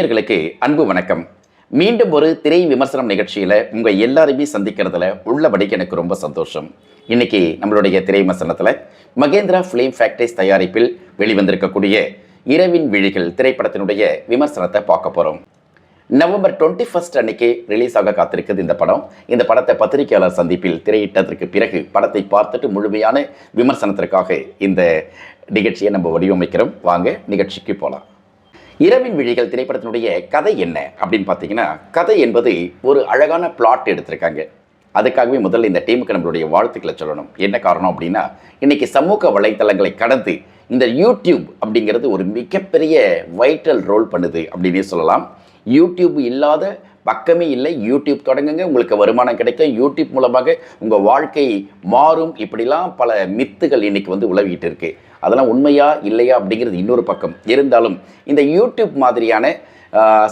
நேயர்களுக்கு அன்பு வணக்கம். மீண்டும் ஒரு திரை விமர்சனம் நிகழ்ச்சியில் உங்கள் எல்லாருமே சந்திக்கிறதுல உள்ளபடிக்கு எனக்கு ரொம்ப சந்தோஷம். இன்னைக்கு நம்மளுடைய திரை விமர்சனத்தில் மகேந்திரா ஃபிலிம் ஃபேக்டரிஸ் தயாரிப்பில் வெளிவந்திருக்கக்கூடிய இரவின் விழிகள் திரைப்படத்தினுடைய விமர்சனத்தை பார்க்க போகிறோம் நவம்பர் டுவெண்ட்டி ஃபஸ்ட் அன்னைக்கு ரிலீஸ் ஆக காத்திருக்குது இந்த படம். இந்த படத்தை பத்திரிகையாளர் சந்திப்பில் திரையிட்டதற்கு பிறகு படத்தை பார்த்துட்டு முழுமையான விமர்சனத்திற்காக இந்த நிகழ்ச்சியை நம்ம வடிவமைக்கிறோம். வாங்க நிகழ்ச்சிக்கு போகலாம் இரவின் விழிகள் திரைப்படத்தினுடைய கதை என்ன அப்படின்னு பார்த்தீங்கன்னா கதை என்பது ஒரு அழகான பிளாட் எடுத்திருக்காங்க. அதுக்காகவே முதல்ல இந்த டீமுக்கு நம்மளுடைய வாழ்த்துக்களை சொல்லணும். என்ன காரணம் அப்படின்னா இன்னைக்கு சமூக வலைத்தளங்களை கடந்து இந்த யூடியூப் அப்படிங்கிறது ஒரு மிகப்பெரிய வைட்டல் ரோல் பண்ணுது அப்படின்னே சொல்லலாம். யூடியூப் இல்லாத பக்கமே இல்லை. யூடியூப் தொடங்குங்க உங்களுக்கு வருமானம் கிடைக்கும். யூடியூப் மூலமாக உங்கள் வாழ்க்கை மாறும். இப்படிலாம் பல மித்துகள் இன்றைக்கி வந்து உலவிக்கிட்டு இருக்குது அதெல்லாம் உண்மையா இல்லையா அப்படிங்கிறது இன்னொரு பக்கம். இருந்தாலும் இந்த யூடியூப் மாதிரியான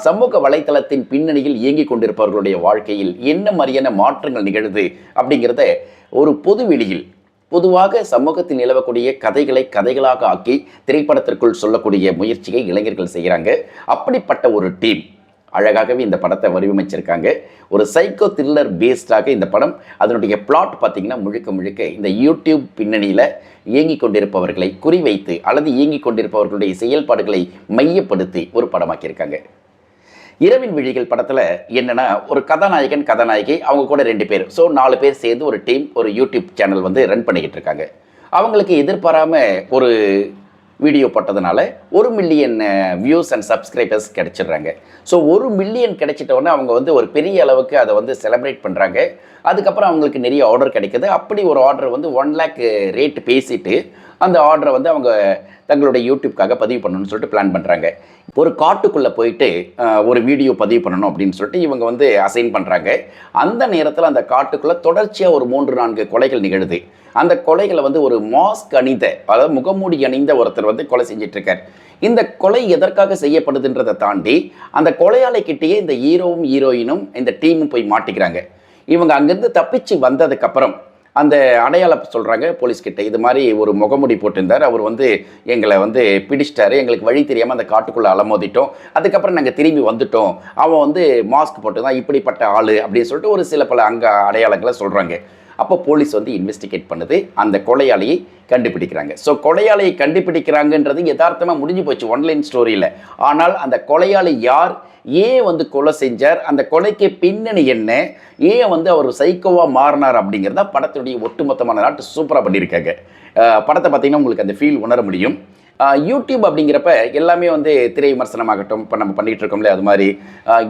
சமூக வலைத்தளத்தின் பின்னணியில் இயங்கிக் கொண்டிருப்பவர்களுடைய வாழ்க்கையில் என்ன மாதிரியான மாற்றங்கள் நிகழுது அப்படிங்கிறத ஒரு பொது வெளியில் பொதுவாக சமூகத்தில் நிலவக்கூடிய கதைகளை கதைகளாக ஆக்கி திரைப்படத்திற்குள் சொல்லக்கூடிய முயற்சியை இளைஞர்கள் செய்கிறாங்க. அப்படிப்பட்ட ஒரு டீம் அழகாகவே இந்த படத்தை வடிவமைச்சிருக்காங்க. ஒரு சைக்கோ த்ரில்லர் பேஸ்டாக இந்த படம் அதனுடைய பிளாட் பார்த்தீங்கன்னா முழுக்க முழுக்க இந்த யூடியூப் பின்னணியில் இயங்கிக் கொண்டிருப்பவர்களை குறிவைத்து அல்லது இயங்கிக் கொண்டிருப்பவர்களுடைய செயல்பாடுகளை மையப்படுத்தி ஒரு படமாக்கியிருக்காங்க. இரவின் விழிகள் படத்தில் என்னென்னா ஒரு கதாநாயகன் கதாநாயகி அவங்க கூட ரெண்டு பேர். ஸோ நாலு பேர் சேர்ந்து ஒரு டீம் ஒரு யூடியூப் சேனல் வந்து ரன் பண்ணிக்கிட்டு இருக்காங்க. அவங்களுக்கு எதிர்பாராம ஒரு வீடியோ போட்டதுனால ஒரு மில்லியன் வியூஸ் அண்ட் சப்ஸ்கிரைபர்ஸ் கிடைச்சிடுறாங்க. ஸோ ஒரு மில்லியன் கிடைச்சிட்டோன்னே அவங்க வந்து ஒரு பெரிய அளவுக்கு அதை வந்து செலிப்ரேட் பண்ணுறாங்க அதுக்கப்புறம் அவங்களுக்கு நிறைய ஆர்டர் கிடைக்குது. அப்படி ஒரு ஆர்டர் வந்து ஒன் லேக் ரேட் பேசிட்டு அந்த ஆர்டரை வந்து அவங்க தங்களுடைய யூடியூப்காக பதிவு பண்ணணும்னு சொல்லிட்டு பிளான் பண்ணுறாங்க ஒரு காட்டுக்குள்ளே போயிட்டு ஒரு வீடியோ பதிவு பண்ணணும் அப்படின்னு சொல்லிட்டு இவங்க வந்து அசைன் பண்ணுறாங்க அந்த நேரத்தில் அந்த காட்டுக்குள்ளே தொடர்ச்சியாக ஒரு மூன்று நான்கு கொலைகள் நிகழுது. அந்த கொலைகளை வந்து ஒரு மாஸ்க் அணிந்த அதாவது முகமூடி அணிந்த ஒருத்தர் வந்து கொலை செஞ்சிட்டு இருக்கார் இந்த கொலை எதற்காக செய்யப்படுதுன்றதை தாண்டி அந்த கொலையாளிக்கிட்டேயே இந்த ஹீரோவும் ஹீரோயினும் இந்த டீமும் போய் மாட்டிக்கிறாங்க. இவங்க அங்கேருந்து தப்பிச்சு வந்ததுக்கப்புறம் அந்த அடையாளம் சொல்கிறாங்க போலீஸ்கிட்ட இது மாதிரி ஒரு முகமுடி போட்டிருந்தார். அவர் வந்து எங்களை வந்து பிடிச்சிட்டாரு. எங்களுக்கு வழி தெரியாமல் அந்த காட்டுக்குள்ளே அலமோதிட்டோம். அதுக்கப்புறம் நாங்கள் திரும்பி வந்துட்டோம். அவன் வந்து மாஸ்க் போட்டு தான் இப்படிப்பட்ட ஆள் அப்படின்னு சொல்லிட்டு ஒரு சில பல அங்கே அடையாளங்களை சொல்கிறாங்க அப்போ போலீஸ் வந்து இன்வெஸ்டிகேட் பண்ணுது. அந்த கொலையாளியை கண்டுபிடிக்கிறாங்க. ஸோ கொலையாளியை கண்டுபிடிக்கிறாங்கன்றது யதார்த்தமாக முடிஞ்சு போச்சு ஒன்லைன் ஸ்டோரியில் ஆனால் அந்த கொலையாளி யார்? ஏன் வந்து கொலை செஞ்சார். அந்த கொலைக்கு பின்னணி என்ன? ஏன் வந்து அவர் சைக்கோவாக மாறினார் அப்படிங்கிறத படத்துடைய ஒட்டுமொத்தமான நாட்டு சூப்பராக பண்ணியிருக்காங்க. படத்தை பார்த்தீங்கன்னா உங்களுக்கு அந்த ஃபீல் உணர முடியும். யூடியூப் அப்படிங்கிறப்ப எல்லாமே வந்து திரை விமர்சனமாகட்டும் இப்போ நம்ம பண்ணிகிட்டு இருக்கோம்ல அது மாதிரி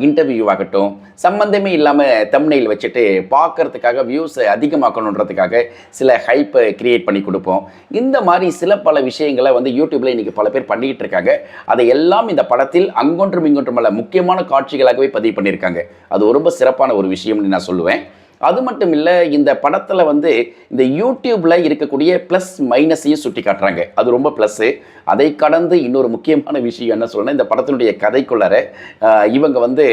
இன்டர்வியூ ஆகட்டும் சம்மந்தமே இல்லாமல் தம்னையில் வச்சுட்டு பார்க்கறதுக்காக வியூஸை அதிகமாக்கணுன்றதுக்காக சில ஹைப்பை கிரியேட் பண்ணி கொடுப்போம். இந்த மாதிரி சில பல விஷயங்களை வந்து யூடியூப்பில் இன்றைக்கி பல பேர் பண்ணிக்கிட்டு இருக்காங்க. அதை எல்லாம் இந்த படத்தில் அங்கொன்றும் இங்கொன்றும் முக்கியமான காட்சிகளாகவே பதிவு பண்ணியிருக்காங்க. அது ரொம்ப சிறப்பான ஒரு விஷயம்னு நான் சொல்லுவேன். அது மட்டும் இல்லை இந்த படத்தில் வந்து இந்த யூடியூப்பில் இருக்கக்கூடிய ப்ளஸ் மைனஸையும் சுட்டி காட்டுறாங்க. அது ரொம்ப ப்ளஸ்ஸு அதை கடந்து இன்னொரு முக்கியமான விஷயம் என்ன சொல்லணும் இந்த படத்தினுடைய கதைக்குள்ளார இவங்க வந்து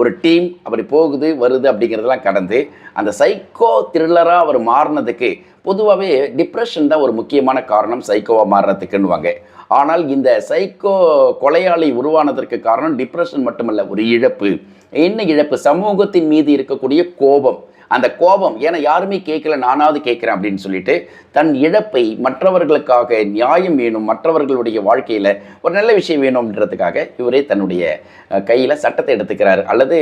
ஒரு டீம் அப்படி போகுது வருது அப்படிங்கிறதெல்லாம் கடந்து அந்த சைக்கோ த்ரில்லராக அவர் மாறினதுக்கு பொதுவாகவே டிப்ரெஷன் தான் ஒரு முக்கியமான காரணம் சைக்கோவாக மாறுறதுக்குன்னுவாங்க. ஆனால் இந்த சைக்கோ கொலையாளி உருவானதற்கு காரணம் டிப்ரெஷன் மட்டுமல்ல ஒரு இழப்பு. என்ன இழப்பு? சமூகத்தின் மீது இருக்கக்கூடிய கோபம். அந்த கோபம் ஏன்னா யாருமே கேட்கல நானாவது கேட்குறேன் அப்படின்னு சொல்லிட்டு தன் இழப்பை மற்றவர்களுக்காக நியாயம் வேணும் மற்றவர்களுடைய வாழ்க்கையில் ஒரு நல்ல விஷயம் வேணும்ன்றதுக்காக இவரே தன்னுடைய கையில் சட்டத்தை எடுத்துக்கிறார். அல்லது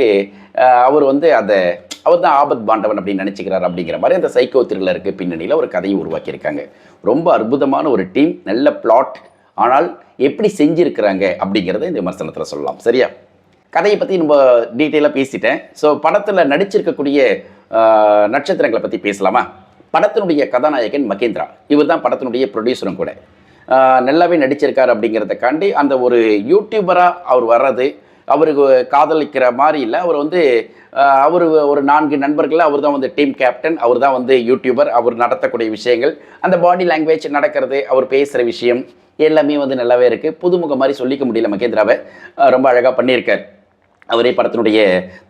அவர் வந்து அதை அவர் தான் ஆபத் பாண்டவன் அப்படின்னு நினச்சிக்கிறார் அப்படிங்கிற மாதிரி அந்த சைக்கோ த்ரில்லருக்கு பின்னணியில் ஒரு கதையை உருவாக்கியிருக்காங்க. ரொம்ப அற்புதமான ஒரு டீம் நல்ல பிளாட். ஆனால் எப்படி செஞ்சுருக்கிறாங்க அப்படிங்கிறத இந்த விமர்சனத்தில் சொல்லலாம். சரியா? கதையை பற்றி நம்ம டீட்டெயிலாக பேசிட்டேன். ஸோ படத்தில் நடிச்சிருக்கக்கூடிய நட்சத்திரங்களை பற்றி பேசலாமா? படத்தினுடைய கதாநாயகன் மகேந்திரா. இவர் தான் படத்தினுடைய ப்ரொடியூசரும் கூட. நல்லாவே நடிச்சிருக்கார் அப்படிங்கிறதுக்காண்டி அந்த ஒரு யூடியூபராக அவர் வர்றது அவருக்கு காதலிக்கிற மாதிரி இல்லை. அவர் வந்து அவர் ஒரு நான்கு நண்பர்கள் அவர் தான் வந்து டீம் கேப்டன் அவர் தான் வந்து யூடியூபர் அவர் நடத்தக்கூடிய விஷயங்கள் அந்த பாடி லாங்குவேஜ் நடக்கிறது அவர் பேசுகிற விஷயம் எல்லாமே வந்து நல்லாவே இருக்குது புதுமுகம் மாதிரி சொல்லிக்க முடியல மகேந்திராவை. ரொம்ப அழகாக பண்ணியிருக்கார். அவரே படத்தினுடைய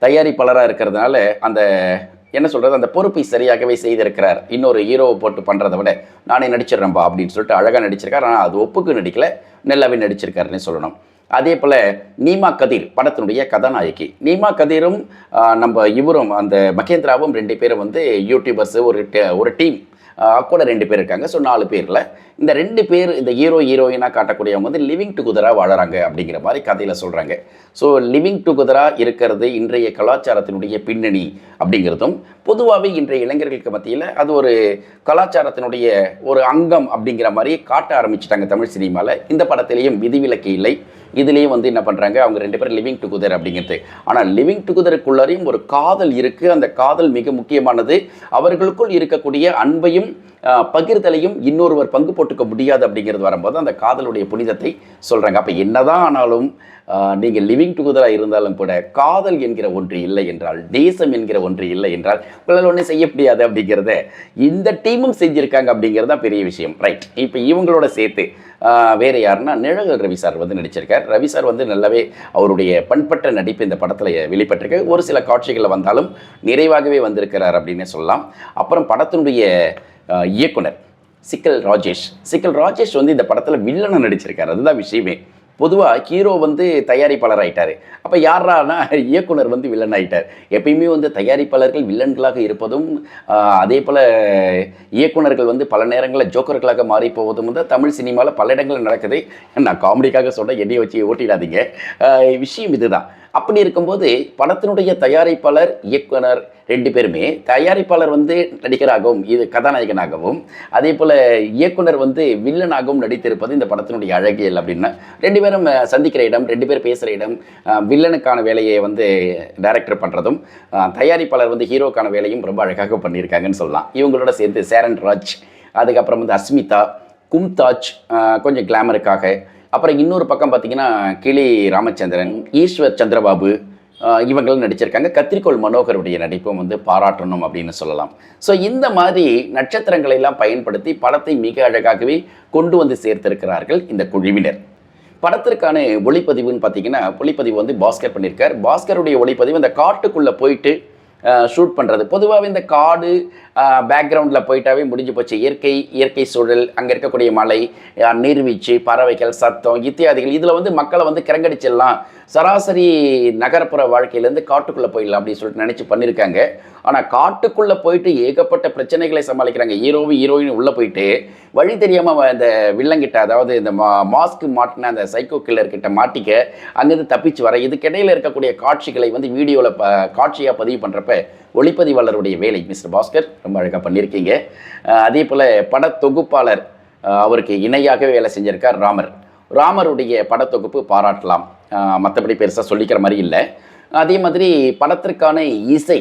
தயாரிப்பாளராக இருக்கிறதுனால அந்த என்ன சொல்கிறது அந்த பொறுப்பை சரியாகவே செய்திருக்கிறார். இன்னொரு ஹீரோவை போட்டு பண்ணுறதை விட நானே நடிச்சிடுறேன்பா அப்படின்னு சொல்லிட்டு அழகாக நடிச்சிருக்கார். ஆனால் அது ஒப்புக்கு நடிக்கல. நல்லாவே நடிச்சிருக்காருன்னு சொல்லணும். அதே போல் நீமா கதிர் படத்தினுடைய கதாநாயகி. நீமா கதிரும் நம்ம இவரும் அந்த மகேந்திராவும் ரெண்டு பேரும் வந்து யூடியூபர்ஸு ஒரு ஒரு டீம் கூட ரெண்டு பேர் இருக்காங்க. ஸோ நாலு பேரில் இந்த ரெண்டு பேர் இந்த ஹீரோ ஹீரோயினாக காட்டக்கூடியவங்க வந்து லிவிங் டுகெதராக வாழறாங்க அப்படிங்கிற மாதிரி கதையில் சொல்கிறாங்க ஸோ லிவிங் டுகெதராக இருக்கிறது இன்றைய கலாச்சாரத்தினுடைய பின்னணி அப்படிங்கிறதும் பொதுவாகவே இன்றைய இளைஞர்களுக்கு மத்தியில் அது ஒரு கலாச்சாரத்தினுடைய ஒரு அங்கம் அப்படிங்கிற மாதிரி காட்ட ஆரம்பிச்சிட்டாங்க தமிழ் சினிமாவில் இந்த படத்திலையும் விதிவிலக்கு இல்லை. இதுலேயும் வந்து என்ன பண்ணுறாங்க அவங்க ரெண்டு பேரும் லிவிங் டுகெதர் அப்படிங்கிறது. ஆனால் லிவிங் டுகெதருக்குள்ளாரையும் ஒரு காதல் இருக்குது அந்த காதல் மிக முக்கியமானது. அவர்களுக்குள் இருக்கக்கூடிய அன்பையும் பகிர்தலையும் இன்னொருவர் பங்கு போட்டுக்க முடியாது அப்படிங்கிறது வரும்போது அந்த காதலுடைய புனிதத்தை சொல்கிறாங்க அப்போ என்னதான் ஆனாலும் நீங்கள் லிவிங் டுகெதராக இருந்தாலும் கூட காதல் என்கிற ஒன்று இல்லை என்றால் தேசம் என்கிற ஒன்று இல்லை என்றால் உங்களால் ஒன்றும் செய்ய முடியாது அப்படிங்கிறத இந்த டீமும் செஞ்சுருக்காங்க அப்படிங்கிறது தான் பெரிய விஷயம். ரைட் இப்போ இவங்களோட சேர்த்து வேறு யாருன்னா நிழல் ரவி சார் வந்து நடிச்சிருக்கார். ரவி சார் வந்து நல்லாவே அவருடைய பண்பட்ட நடிப்பு இந்த படத்தில் வெளிப்பட்டிருக்கு. ஒரு சில காட்சிகளில் வந்தாலும் நிறைவாகவே வந்திருக்கிறார் அப்படின்னு சொல்லலாம். அப்புறம் படத்தினுடைய இயக்குனர் சிக்கல் ராஜேஷ். சிக்கல் ராஜேஷ் வந்து இந்த படத்தில் வில்லனை நடிச்சிருக்கார். அதுதான் விஷயமே. பொதுவாக ஹீரோ வந்து தயாரிப்பாளர் ஆகிட்டார் அப்போ யாரானா இயக்குனர் வந்து வில்லன் ஆகிட்டார் எப்பயுமே வந்து தயாரிப்பாளர்கள் வில்லன்களாக இருப்பதும் அதே போல் இயக்குனர்கள் வந்து பல நேரங்களில் ஜோக்கர்களாக மாறி போவதும் வந்து தமிழ் சினிமாவில் பல இடங்களில் நடக்குது. நான் காமெடிக்காக சொன்னேன் என்னையை வச்சு ஓட்டிடாதீங்க. விஷயம் இதுதான். அப்படி இருக்கும்போது படத்தினுடைய தயாரிப்பாளர் இயக்குனர் ரெண்டு பேருமே தயாரிப்பாளர் வந்து நடிகராகவும் இது கதாநாயகனாகவும் அதே போல் இயக்குனர் வந்து வில்லனாகவும் நடித்திருப்பது இந்த படத்தினுடைய அழகியல் அப்படின்னா. ரெண்டு பேரும் சந்திக்கிற இடம் ரெண்டு பேர் பேசுகிற இடம் வில்லனுக்கான வேலையை வந்து டைரக்டர் பண்ணுறதும் தயாரிப்பாளர் வந்து ஹீரோக்கான வேலையும் ரொம்ப அழகாக பண்ணியிருக்காங்கன்னு சொல்லலாம். இவங்களோட சேர்ந்து சேரன் ராஜ் அதுக்கப்புறம் வந்து அஸ்மிதா கும்தாஜ் கொஞ்சம் கிளாமருக்காக அப்புறம் இன்னொரு பக்கம் பார்த்தீங்கன்னா கிளி ராமச்சந்திரன் ஈஸ்வர் சந்திரபாபு இவங்களும் நடிச்சிருக்காங்க. கத்திரிக்கோள் மனோகருடைய நடிப்பும் வந்து பாராட்டணும் அப்படின்னு சொல்லலாம். ஸோ இந்த மாதிரி நட்சத்திரங்களை எல்லாம் பயன்படுத்தி படத்தை மிக அழகாகவே கொண்டு வந்து சேர்த்திருக்கிறார்கள் இந்த குழுவினர். படத்திற்கான ஒளிப்பதிவுன்னு பார்த்தீங்கன்னா ஒளிப்பதிவு வந்து பாஸ்கர் பண்ணியிருக்கார். பாஸ்கருடைய ஒளிப்பதிவு அந்த காட்டுக்குள்ளே போயிட்டு ஷூட் பண்ணுறது பொதுவாகவே இந்த காடு பேக்ரவுண்டில் போயிட்டாவே முடிஞ்சு போச்சு. இயற்கை இயற்கை சூழல் அங்கே இருக்கக்கூடிய மலை நீர்வீழ்ச்சி பறவைகள் சத்தம் இத்தியாதிகள் இதில் வந்து மக்களை வந்து கிறங்கடிச்சிடலாம். சராசரி நகரப்புற வாழ்க்கையிலேருந்து காட்டுக்குள்ளே போயிடலாம் அப்படின்னு சொல்லிட்டு நினச்சி பண்ணியிருக்காங்க. ஆனால் காட்டுக்குள்ளே போயிட்டு ஏகப்பட்ட பிரச்சனைகளை சமாளிக்கிறாங்க. ஹீரோவும் ஹீரோயின் உள்ளே போயிட்டு வழி தெரியாமல் அந்த வில்லங்கிட்ட அதாவது இந்த மா மாஸ்க் மாட்டின அந்த சைக்கோ கில்லர்கிட்ட மாட்டிக்க அங்கேருந்து தப்பிச்சு வர இதுக்கிடையில் இருக்கக்கூடிய காட்சிகளை வந்து வீடியோவில் ப காட்சியாக பதிவு பண்ணுறப்ப ஒளிப்பதிவாளருடைய வேலை மிஸ்டர் பாஸ்கர் ரொம்ப அழகாக பண்ணியிருக்கீங்க. அதே போல் பட தொகுப்பாளர் அவருக்கு இணையாகவே வேலை செஞ்சிருக்கார் ராமர். ராமருடைய படத்தொகுப்பு பாராட்டலாம். மற்றபடி பெருசாக சொல்லிக்கிற மாதிரி இல்லை. அதே மாதிரி படத்திற்கான இசை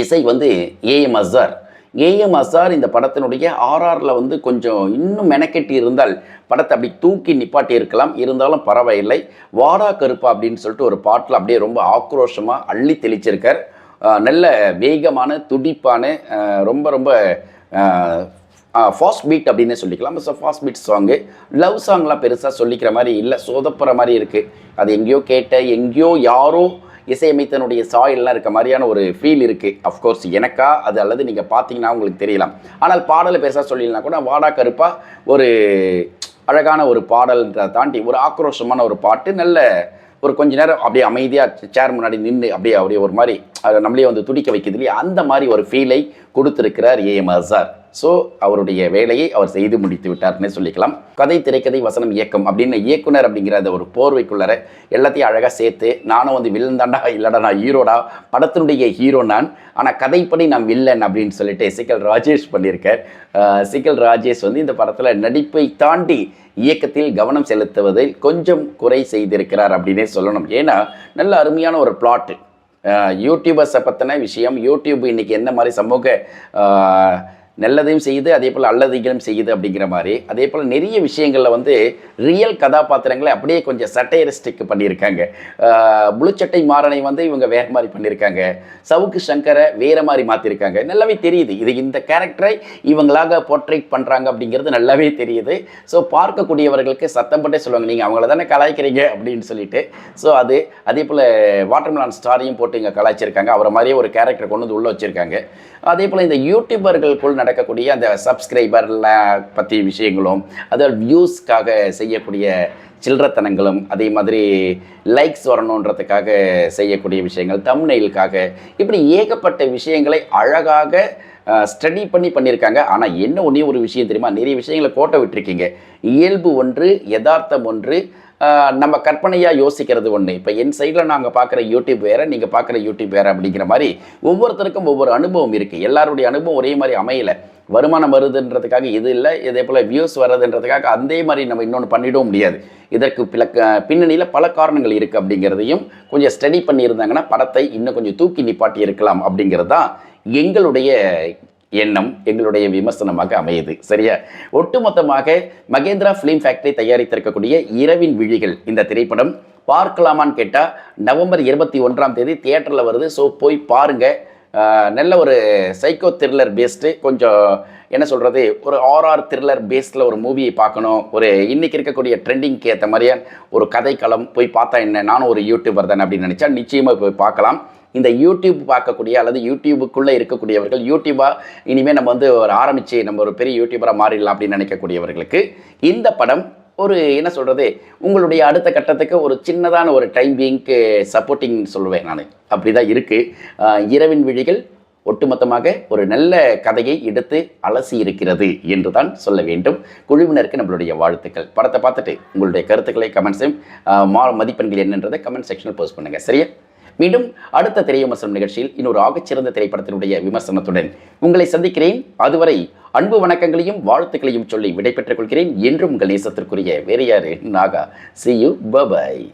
இசை வந்து ஏஎம் அசார். ஏஎம் அசார் இந்த படத்தினுடைய ஆர்ஆரில் வந்து கொஞ்சம் இன்னும் மெனக்கெட்டி இருந்தால் படத்தை அப்படி தூக்கி நிப்பாட்டி இருக்கலாம். இருந்தாலும் பரவாயில்லை. வாடா கருப்பா அப்படின்னு சொல்லிட்டு ஒரு பாட்டில் அப்படியே ரொம்ப ஆக்ரோஷமாக அள்ளி தெளிச்சிருக்கார். நல்ல வேகமான துடிப்பான ரொம்ப ரொம்ப ஃபாஸ்ட் பீட் அப்படின்னு சொல்லிக்கலாம். So fast beat song love சாங்லாம் பெருசாக சொல்லிக்கிற மாதிரி இல்லை சோதப்புற மாதிரி இருக்குது அது எங்கேயோ கேட்ட எங்கேயோ யாரோ இசையமைத்தனுடைய சாயல்லாம் இருக்க மாதிரியான ஒரு ஃபீல் இருக்குது அஃப்கோர்ஸ் எனக்கா அது அல்லது நீங்கள் பார்த்தீங்கன்னா உங்களுக்கு தெரியலாம். ஆனால் பாடலை பெருசாக சொல்லிடலாம் கூட வாடா கருப்பாக ஒரு அழகான ஒரு பாடல்ன்றதை தாண்டி ஒரு ஆக்ரோஷமான ஒரு பாட்டு நல்ல ஒரு கொஞ்ச நேரம் அப்படியே அமைதியாக சேர் முன்னாடி நின்று அப்படியே அப்படியே ஒரு மாதிரி நம்மளே வந்து துடிக்க வைக்கிறது இல்லையா? அந்த மாதிரி ஒரு ஃபீலை கொடுத்துருக்கிறார் ஏஎம் அசார் ஸோ அவருடைய வேலையை அவர் செய்து முடித்து விட்டார்னே சொல்லிக்கலாம். கதை திரைக்கதை வசனம் இயக்கம் அப்படின்னு இயக்குனர் அப்படிங்கிற அந்த ஒரு போர்வைக்குள்ளார எல்லாத்தையும் அழகாக சேர்த்து நானும் வந்து வில்லன் தாண்டா இல்லைடா நான் ஹீரோடா படத்தினுடைய ஹீரோ நான். ஆனால் கதைப்படி நான் வில்லன் அப்படின்னு சொல்லிட்டு சிக்கல் ராஜேஷ் பண்ணியிருக்கார். சிக்கல் ராஜேஷ் வந்து இந்த படத்தில் நடிப்பை தாண்டி இயக்கத்தில் கவனம் செலுத்துவதில் கொஞ்சம் குறை செய்திருக்கிறார் அப்படின்னே சொல்லணும். ஏன்னா நல்ல அருமையான ஒரு பிளாட்டு யூடியூபர்ஸை பற்றின விஷயம் யூடியூப் இன்றைக்கி எந்த மாதிரி சமூக நல்லதையும் செய்யுது அதே போல் அல்லதைகளும் செய்யுது அப்படிங்கிற மாதிரி. அதே போல் நிறைய விஷயங்களில் வந்து ரியல் கதாபாத்திரங்களை அப்படியே கொஞ்சம் சட்டையரிஸ்டிக் பண்ணியிருக்காங்க. புளுச்சட்டை மாறனை வந்து இவங்க வேறு மாதிரி பண்ணியிருக்காங்க. சவுக்கு சங்கரை வேறு மாதிரி மாற்றிருக்காங்க நல்லாவே தெரியுது. இது இந்த கேரக்டரை இவங்களாக போர்ட்ரேட் பண்ணுறாங்க அப்படிங்கிறது நல்லாவே தெரியுது. ஸோ பார்க்கக்கூடியவர்களுக்கு சத்தம் பட்டே சொல்லுவாங்க. நீங்கள் அவங்கள தானே கலாய்க்கிறீங்க அப்படின்னு சொல்லிட்டு. ஸோ அது அதே போல் வாட்டர்மெலான் ஸ்டாரையும் போட்டு இங்கே கலாய்ச்சிருக்காங்க. அவரை மாதிரியே ஒரு கேரக்டர் கொண்டு வந்து உள்ளே வச்சுருக்காங்க. அதே போல் இந்த யூடியூபர்களுக்குள் நடக்கக்கூடிய அந்த சப்ஸ்கிரைபரில் பற்றிய விஷயங்களும் அதாவது வியூஸ்க்காக செய்யக்கூடிய சில்லறத்தனங்களும் அதே மாதிரி லைக்ஸ் வரணுன்றதுக்காக செய்யக்கூடிய விஷயங்கள் தம்னெயிலுக்காக இப்படி ஏகப்பட்ட விஷயங்களை அழகாக ஸ்டடி பண்ணி பண்ணியிருக்காங்க. ஆனால் என்ன ஒன்றே ஒரு விஷயம் தெரியுமா? நிறைய விஷயங்களை கோட்டை விட்டுருக்கீங்க. இயல்பு ஒன்று யதார்த்தம் ஒன்று நம்ம கற்பனையாக யோசிக்கிறது ஒன்று இப்போ என் சைடில் நாங்கள் பார்க்குற யூடியூப் வேறு நீங்கள் பார்க்குற யூடியூப் வேறு அப்படிங்கிற மாதிரி ஒவ்வொருத்தருக்கும் ஒவ்வொரு அனுபவம் இருக்குது எல்லாருடைய அனுபவம் ஒரே மாதிரி அமையலை. வருமானம் வருதுன்றதுக்காக இது இல்லை இதே போல் வியூஸ் வர்றதுன்றதுக்காக அதே மாதிரி நம்ம இன்னொன்று பண்ணிடவும் முடியாது. இதற்கு பில பின்னணியில் பல காரணங்கள் இருக்குது அப்படிங்கிறதையும் கொஞ்சம் ஸ்டடி பண்ணியிருந்தாங்கன்னா படத்தை இன்னும் கொஞ்சம் தூக்கி நிப்பாட்டி இருக்கலாம் அப்படிங்கிறது தான் எங்களுடைய எண்ணம் எங்களுடைய விமர்சனமாக அமையுது. சரியா? ஒட்டுமொத்தமாக மகேந்திரா ஃபிலிம் ஃபேக்டரி தயாரித்திருக்கக்கூடிய இரவின் விழிகள் இந்த திரைப்படம். பார்க்கலாமான்னு கேட்டால் நவம்பர் இருபத்தி ஒன்றாம் தேதி தியேட்டரில் வருது. ஸோ போய் பாருங்கள் நல்ல ஒரு சைக்கோ த்ரில்லர் பேஸ்டு கொஞ்சம் என்ன சொல்கிறது ஒரு ஆர்ஆர் த்ரில்லர் பேஸில் ஒரு மூவியை பார்க்கணும். ஒரு இன்றைக்கி இருக்கக்கூடிய ட்ரெண்டிங்க்கு ஏற்ற மாதிரியான ஒரு கதைக்களம் போய் பார்த்தா என்ன? நானும் ஒரு யூடியூபர் தானே அப்படின்னு நினச்சா நிச்சயமாக போய் பார்க்கலாம். இந்த யூடியூப் பார்க்கக்கூடிய அல்லது யூடியூபுக்குள்ளே இருக்கக்கூடியவர்கள் யூடியூபாக இனிமேல் நம்ம வந்து ஒரு ஆரம்பித்து நம்ம ஒரு பெரிய யூடியூபராக மாறிடலாம் அப்படின்னு நினைக்கக்கூடியவர்களுக்கு இந்த படம் ஒரு என்ன சொல்கிறது உங்களுடைய அடுத்த கட்டத்துக்கு ஒரு சின்னதான ஒரு டைம் பீங்க்கு சப்போர்ட்டிங் சொல்லுவேன் நான். அப்படி தான் இருக்குது இரவின் விழிகள் ஒட்டுமொத்தமாக ஒரு நல்ல கதையை எடுத்து அலசி இருக்கிறது என்று தான் சொல்ல வேண்டும். குழுவினருக்கு நம்மளுடைய வாழ்த்துக்கள். படத்தை பார்த்துட்டு உங்களுடைய கருத்துக்களை கமெண்ட்ஸையும் மா மதிப்பெண்கள் என்னன்றதை கமெண்ட் செக்ஷனில் போஸ்ட் பண்ணுங்கள் சரியா? மீண்டும் அடுத்த திரைவிமர்சனம் நிகழ்ச்சியில் இன்னொரு ஆகச்சிறந்த திரைப்படத்தினுடைய விமர்சனத்துடன் உங்களை சந்திக்கிறேன். அதுவரை அன்பு வணக்கங்களையும் வாழ்த்துக்களையும் சொல்லி விடைபெற்றுக் கொள்கிறேன் என்றும் உங்கள் நேசத்திற்குரிய வேறு யாரு நாகா. See you bye bye